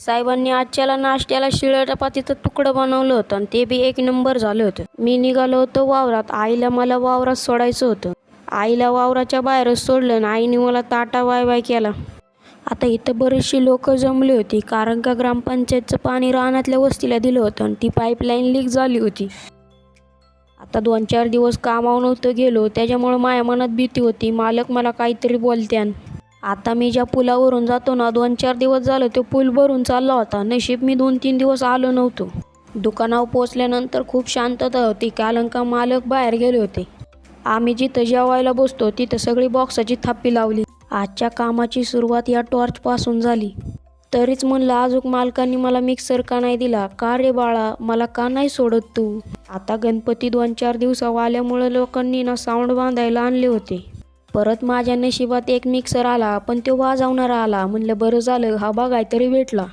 साहेबांनी आजच्याला नाश्त्याला शिळटपातीचं चपातीचं तुकडं बनवलं होतं आणि ते बी एक नंबर झालं होतं. मी निघालो होतो वावरात. आईला मला वावरात सोडायचं होतं. आईला वावराच्या बाहेरच सोडलं आणि आईने मला ताटा वाय वाय केला. आता इथं बरीचशी लोक जमली होती कारण का ग्रामपंचायतचं पाणी रानातल्या वस्तीला दिलं होतं आणि ती पाईपलाईन लीक झाली होती. आता दोन चार दिवस कामावर नव्हतं गेलो. त्याच्यामुळं माझ्या मनात भीती होती. मालक मला काहीतरी बोलत्यान. आता मी ज्या पुलावरून जातो ना दोन चार दिवस झालं तो पूल भरून चालला होता. नशीब मी दोन तीन दिवस आलो नव्हतो. दुकानावर पोचल्यानंतर खूप शांतता होती कारण का मालक बाहेर गेले होते. आम्ही जिथं जेवायला बसतो तिथं सगळी बॉक्साची थापी लावली. आजच्या कामाची सुरुवात या टॉर्चपासून झाली. तरीच म्हणलं आजूक मालकांनी मला मिक्सर का नाही दिला? का रे बाळा? मला का नाही सोडत तू? आता गणपती दोन चार दिवसावर आल्यामुळं लोकांनी ना साऊंड बांधायला आणले होते. परत माझ्या नशिबात एक मिक्सर आला पण तो वाजवणारा आला. म्हणलं बरं झालं हा बघाय तरी भेटला.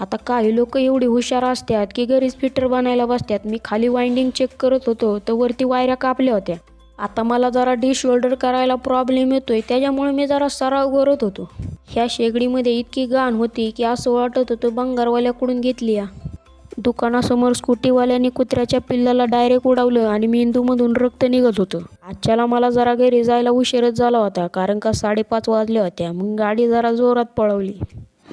आता काही लोक एवढी हुशार असतात की घरीच फिटर बनायला बसतात. मी खाली वाइंडिंग चेक करत होतो तर वरती वायऱ्या कापल्या होत्या. आता मला जरा डिश होल्डर करायला प्रॉब्लेम येतोय त्याच्यामुळे मी जरा सराव करत होतो. ह्या शेगडीमध्ये इतकी घाण होती की असं वाटत होतं बंगारवाल्याकडून घेतली या. दुकानासमोर स्कूटीवाल्याने कुत्र्याच्या पिल्लाला डायरेक्ट उडवलं आणि मेंदूमधून रक्त निघत होतं. आजच्याला मला जरा घरी जायला उशीरच झाला होता कारण का साडेपाच वाजल्या होत्या मग गाडी जरा जोरात पळवली.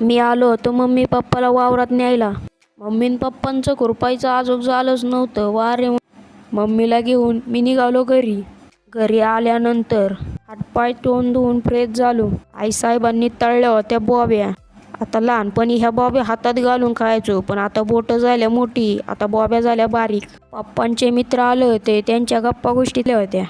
मी आलो होतो मम्मी पप्पाला वावरात न्यायला. मम्मी पप्पांचं खुरपायचं आजोग झालंच नव्हतं. वारे मम्मीला घेऊन मी निघालो घरी. घरी आल्यानंतर हातपाय तोंड धुवून फ्रेश झालो. आईसाहेबांनी तळल्या होत्या बॉब्या आता लहानपणी ह्या बॉब्या हातात घालून खायचो पण आता बोटं झाल्या मोठी आता बॉब्या झाल्या बारीक. पप्पांचे मित्र आले होते त्यांच्या गप्पा गोष्टीतल्या होत्या.